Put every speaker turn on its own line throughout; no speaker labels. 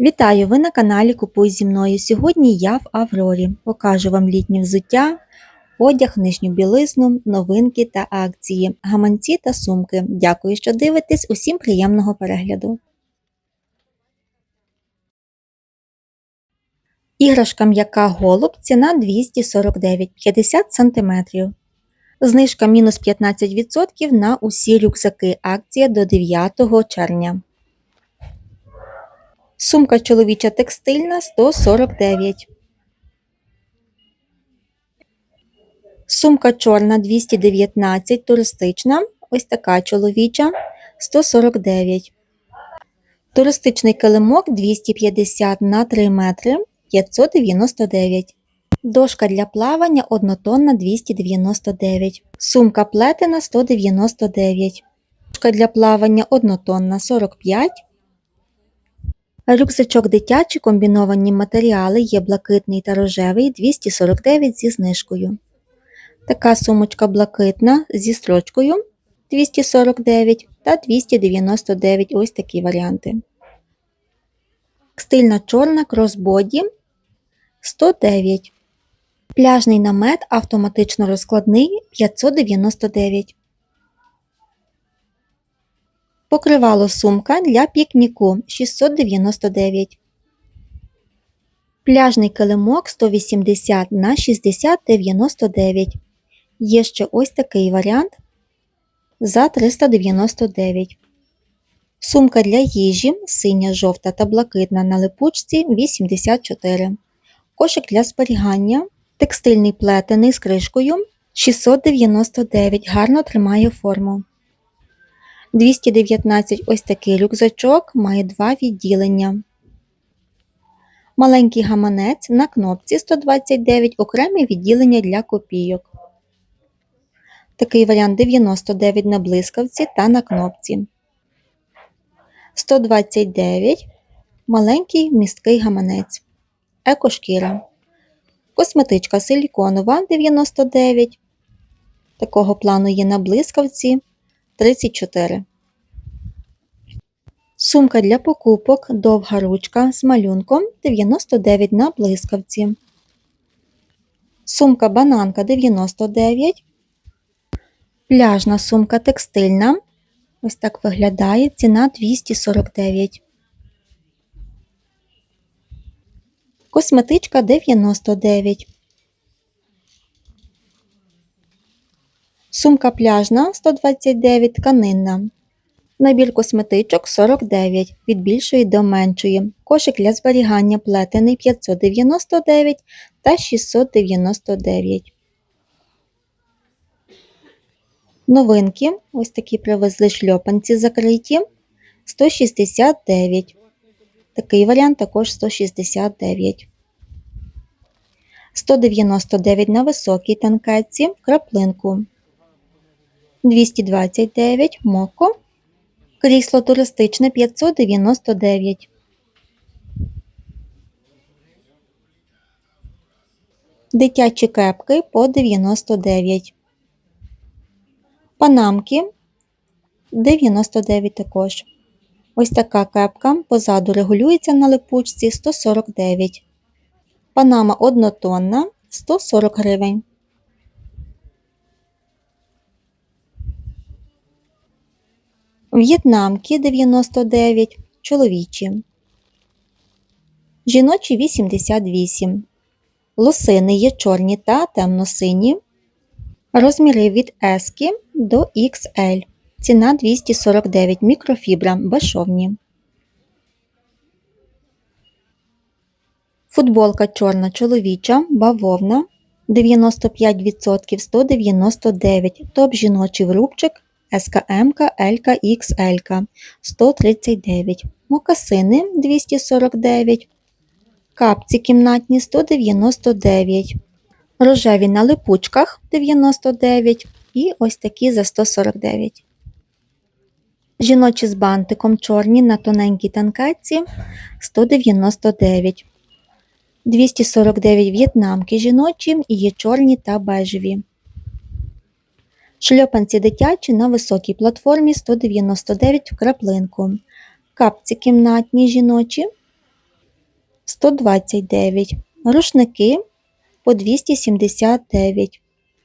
Вітаю! Ви на каналі Купуй зі мною. Сьогодні я в Аврорі. Покажу вам літнє взуття, одяг, нижню білизну, новинки та акції, гаманці та сумки. Дякую, що дивитесь. Усім приємного перегляду. Іграшка м'яка голуб, ціна 249 50 см. Знижка мінус 15% на усі рюкзаки. Акція до 9 червня. Сумка чоловіча текстильна 149. Сумка чорна 219, туристична. Ось така чоловіча 149. Туристичний килимок 250 на 3 метри 599. Дошка для плавання однотонна 299. Сумка плетена 199. Дошка для плавання однотонна 45. Рюкзачок дитячий комбіновані матеріали є блакитний та рожевий 249 зі знижкою. Така сумочка блакитна зі строчкою 249 та 299 ось такі варіанти. Стильна чорна кросбоді 109. Пляжний намет автоматично розкладний 599. Покривало сумка для пікніку 699. Пляжний килимок 180 на 60 99. Є ще ось такий варіант за 399. Сумка для їжі синя, жовта та блакитна на липучці 84. Кошик для зберігання. Текстильний плетений з кришкою 699. Гарно тримає форму. 219 ось такий рюкзачок має два відділення. Маленький гаманець на кнопці 129 окреме відділення для копійок. Такий варіант 99 на блискавці та на кнопці. 129 маленький місткий гаманець. Екошкіра. Косметичка силіконова 99. Такого плану є на блискавці 34. Сумка для покупок довга ручка з малюнком 99 на блискавці. Сумка бананка 99. Пляжна сумка текстильна. Ось так виглядає ціна 249. Косметичка 99. Сумка пляжна 129 тканинна. Набір косметичок 49 від більшої до меншої. Кошик для зберігання плетений 599 та 699. Новинки. Ось такі привезли шльопанці закриті 169. Такий варіант також 169. 199 на високій танкетці краплинку. 229 моко. Крісло туристичне 599. Дитячі кепки по 99. Панамки 99 також. Ось така кепка позаду регулюється на липучці 149. Панама однотонна 140 гривень. В'єтнамки 99, чоловічі. Жіночі 88. Лосини є чорні та темно-сині. Розміри від S до XL. Ціна 249 мікрофібра безшовні. Футболка чорна чоловіча, бавовна 95% 199 топ жіночий врубчик СКМ, Л, XL 139, мокасини 249, капці кімнатні 199, рожеві на липучках 99 і ось такі за 149. Жіночі з бантиком чорні на тоненькій танкетці 199. 249 в'єтнамки жіночі і є чорні та бежеві. Шльопанці дитячі на високій платформі 199 в краплинку. Капці кімнатні жіночі 129. Рушники по 279.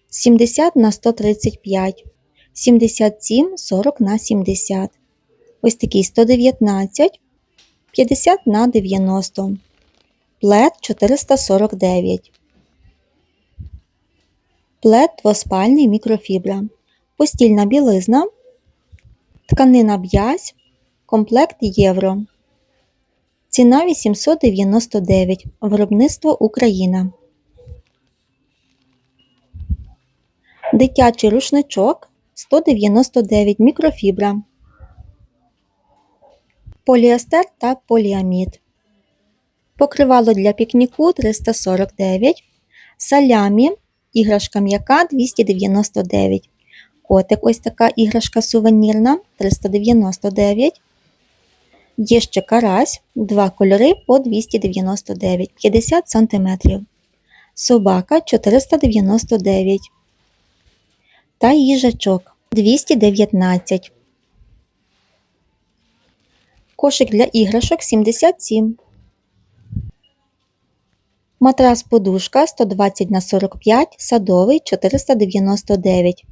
70 на 135. 77 40 на 70. Ось такий 119. 50 на 90. Плед 449. Плед двоспальний мікрофібра. Постільна білизна. Тканина б'язь. Комплект євро. Ціна 899. Виробництво Україна. Дитячий рушничок 199 мікрофібра. Поліестер та поліамід. Покривало для пікніку 349. Салямі. Іграшка м'яка 299. Котик ось така іграшка сувенірна 399. Є ще карась, два кольори по 299, 50 см. Собака 499. Та їжачок 219. Кошик для іграшок 77. Матрас подушка 120 на 45, садовий 499.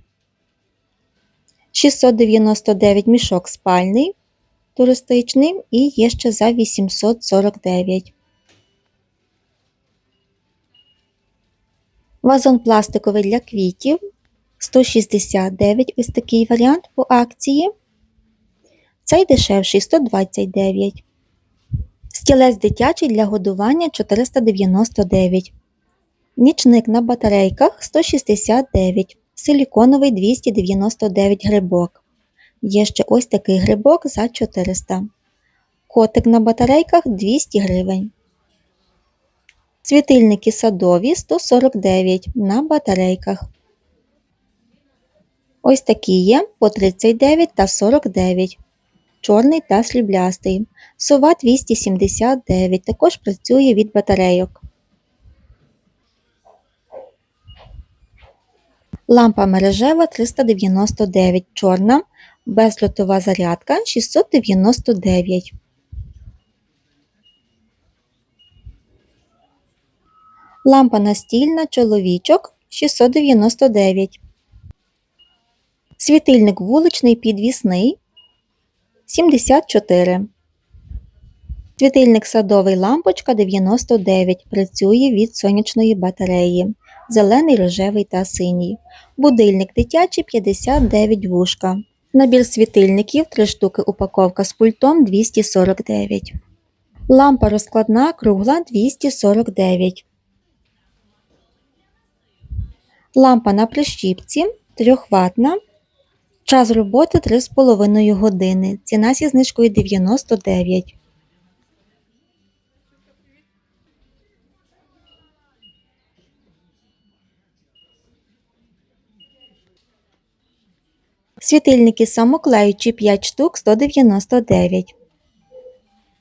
699 мішок спальний туристичний і є ще за 849. Вазон пластиковий для квітів 169 ось такий варіант по акції. Цей дешевший 129. Стілець дитячий для годування 499. Нічник на батарейках 169. Силіконовий 299 грибок. Є ще ось такий грибок за 400. Котик на батарейках 200 гривень. Світильники садові 149 на батарейках. Ось такі є по 39 та 49. Чорний та сріблястий. Сова 279 також працює від батарейок. Лампа мережева 399 чорна, безльотова зарядка 699. Лампа настільна чоловічок 699. Світильник вуличний підвісний 74. Світильник садовий лампочка 99. Працює від сонячної батареї. Зелений, рожевий та синій. Будильник дитячий 59 вушка. Набір світильників 3 штуки упаковка з пультом 249. Лампа розкладна кругла 249. Лампа на прищіпці 3 ватна. Час роботи 3,5 години. Ціна зі знижкою 99. Світильники самоклеючі 5 штук 199.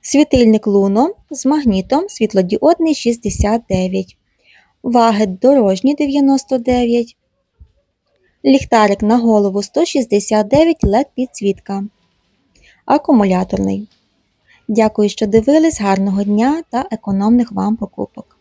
Світильник Луно з магнітом світлодіодний 69. Вагет дорожній 99. Ліхтарик на голову 169 LED підсвітка. Акумуляторний. Дякую, що дивились. Гарного дня та економних вам покупок.